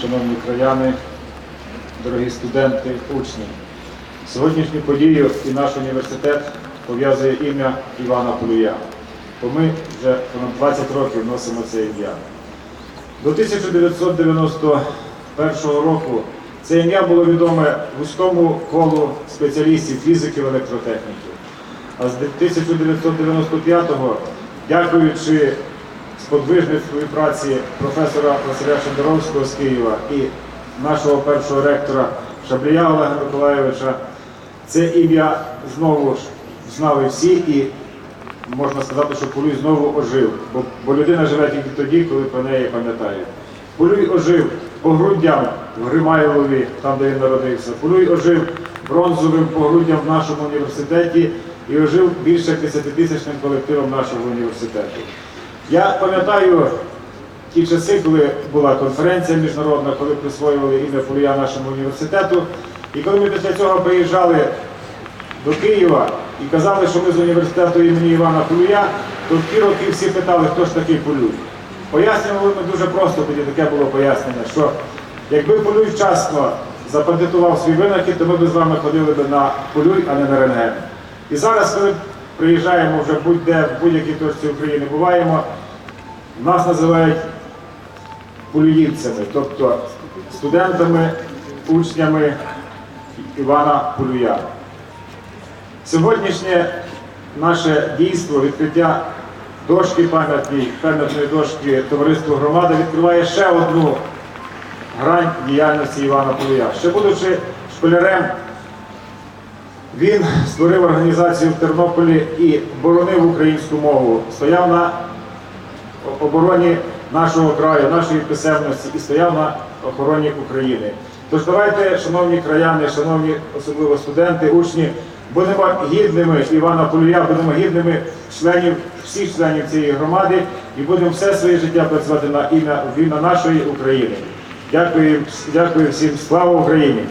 шановні краяни, дорогі студенти, учні. Сьогоднішню подію і наш університет пов'язує ім'я Івана Полуя, бо ми вже понад 20 років носимо це ім'я. До 1991 року це ім'я було відоме вузькому колу спеціалістів фізиків електротехніків. А з 1995-го, дякуючи сподвижництву і праці професора Василя Шендеровського з Києва і нашого першого ректора Шаблія Олега Миколаєвича, це ім'я знову ж знали всі і можна сказати, що Полюй знову ожив, бо, бо людина живе тільки тоді, коли про неї пам'ятає. Полюй ожив погруддям в Гримайлові, там де він народився. Полюй ожив бронзовим погруддям в нашому університеті і ожив більше 10-тисячним колективом нашого університету. Я пам'ятаю ті часи, коли була конференція міжнародна, коли присвоювали ім'я Полюя нашому університету. І коли ми після цього приїжджали до Києва і казали, що ми з університету імені Івана Полюя, то в ті роки всі питали, хто ж такий Полюй. Пояснювали ми дуже просто, тоді таке було пояснення, що якби Полюй вчасно запатентував свій винахід, то ми б з вами ходили б на Полюй, а не на рентген. І зараз, коли приїжджаємо вже будь-де, в будь-якій точці України буваємо, нас називають полюївцями, тобто студентами, учнями Івана Полюя. Сьогоднішнє наше дійство, відкриття дошки пам'ятної, пам'ятної дошки товариству громади відкриває ще одну грань діяльності Івана Полуя. Ще будучи школярем, він створив організацію в Тернополі і боронив українську мову, стояв на обороні нашого краю, нашої писемності і стояв на охороні України. Тож давайте, шановні краяни, шановні особливо студенти, учні, будемо гідними Івана Полюя, будемо гідними членів, всіх членів цієї громади і будемо все своє життя працювати на ім'я в ім'я нашої України. Дякую, дякую всім. Слава Україні!